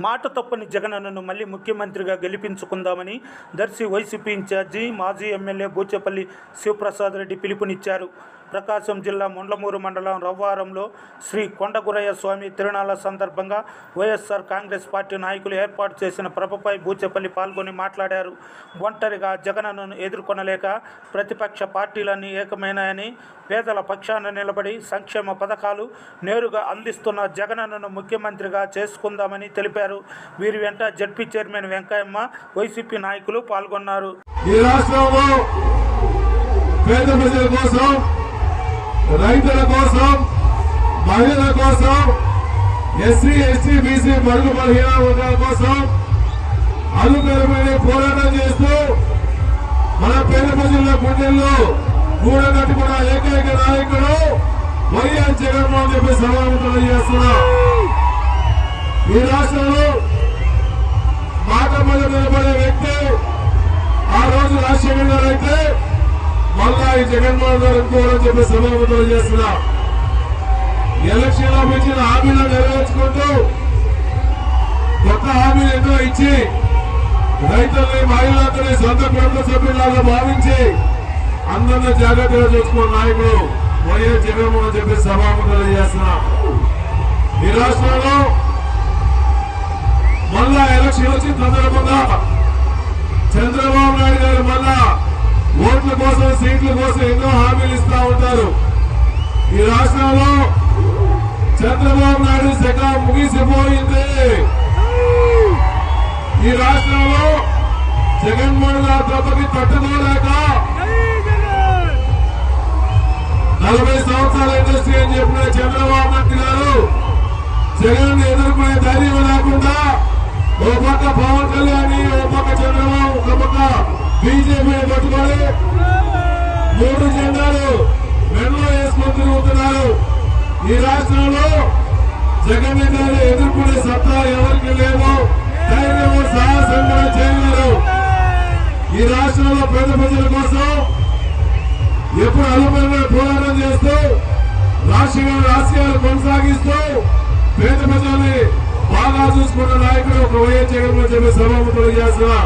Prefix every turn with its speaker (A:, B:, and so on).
A: మాట తప్పని జగనన్నను మళ్ళీ ముఖ్యమంత్రిగా గెలిపించుకుందామని దర్శి వైసీపీ ఇన్ఛార్జి మాజీ ఎమ్మెల్యే బూచేపల్లి శివప్రసాద్ రెడ్డి పిలుపునిచ్చారు. ప్రకాశం జిల్లా ముండ్లమూరు మండలం రవ్వారంలో శ్రీ కొండగురయ్య స్వామి తిరునాళ్ళ సందర్భంగా వైఎస్ఆర్ కాంగ్రెస్ పార్టీ నాయకులు ఏర్పాటు చేసిన ప్రభపై బూచేపల్లి పాల్గొని మాట్లాడారు. ఒంటరిగా జగనన్నను ఎదుర్కొనలేక ప్రతిపక్ష పార్టీలన్నీ ఏకమైనాయని పేదల పక్షాన నిలబడి సంక్షేమ పథకాలు నేరుగా అందిస్తున్న జగనన్నను ముఖ్యమంత్రిగా చేసుకుందామని తెలిపారు. వీరి వెంట జడ్పీ చైర్మన్ వెంకయ్యమ్మ వైసీపీ నాయకులు పాల్గొన్నారు.
B: ఈ రాష్ట్రంలో పేద ప్రజల కోసం రైతుల కోసం మహిళల కోసం ఎస్సీ ఎస్టీ బీసీ మరుగు బలహీన వర్గాల కోసం అనుకరమైన పోరాటం చేస్తూ మన పేద ప్రజల గుండెల్లో కూడగట్టుకున్న ఏకైక నాయకుడు వైఎస్ జగన్మోహన్ చెప్పి సభాముఖం చేస్తున్నా ఈ రాష్ట్రంలో మాట మీద నిలబడే వ్యక్తి ఆ రోజు రాజశేఖర్ గారు అయితే మళ్ళా ఈ జగన్మోహన్ గారు అనుకోవాలని చెప్పి సభాపతులు చేస్తున్నా. ఎలక్షన్లో ఇచ్చిన హామీలు నెరవేర్చుకుంటూ కొత్త హామీలు ఎన్నో ఇచ్చి రైతుల్ని మహిళలందరినీ సొంత కుటుంబ సభ్యులాగా భావించి అందరినీ జాగ్రత్తగా చూసుకున్న నాయకుడు వైఎస్ జగన్మోహన్ చెప్పి సభాపతులు చేస్తున్నా. ఈ రాష్ట్రంలో వచ్చిన సందర్భంగా చంద్రబాబు నాయుడు గారు మళ్ళా ఓట్ల కోసం సీట్ల కోసం ఎన్నో హామీలు ఇస్తా ఉంటారు. ఈ రాష్ట్రంలో చంద్రబాబు నాయుడు శక ముగిసిపోయింది. ఈ రాష్ట్రంలో జగన్మోహన్ గారి దెబ్బకి తట్టుకోలేక నలభై సంవత్సరాల ఇండస్ట్రీ అని చెప్పిన చంద్రబాబు నాయుడు గారు జగన్ ఓ పక్క పవన్ కళ్యాణ్ ఓ పక్క చంద్రబాబు ఒక పక్క బీజేపీ పట్టుకొని మూడు జెండాలు మెడలో వేసుకొని తిరుగుతున్నారు. ఈ రాష్ట్రంలో జగన్ గారు ఎదుర్కొనే సత్తా ఎవరికి లేవు ధైర్యం సాహసం కూడా చేయలేరు. ఈ రాష్ట్రంలో పేద ప్రజల కోసం ఎప్పుడు అలుమైన పోరాటం చేస్తూ రాష్ట్రీయ రాజకీయాలు కొనసాగిస్తూ పేద ప్రజల్ని నాయకుడు ఒక వైఎస్ జగన్మోహన్ చెప్పి సభాముఖులు చేస్తున్నా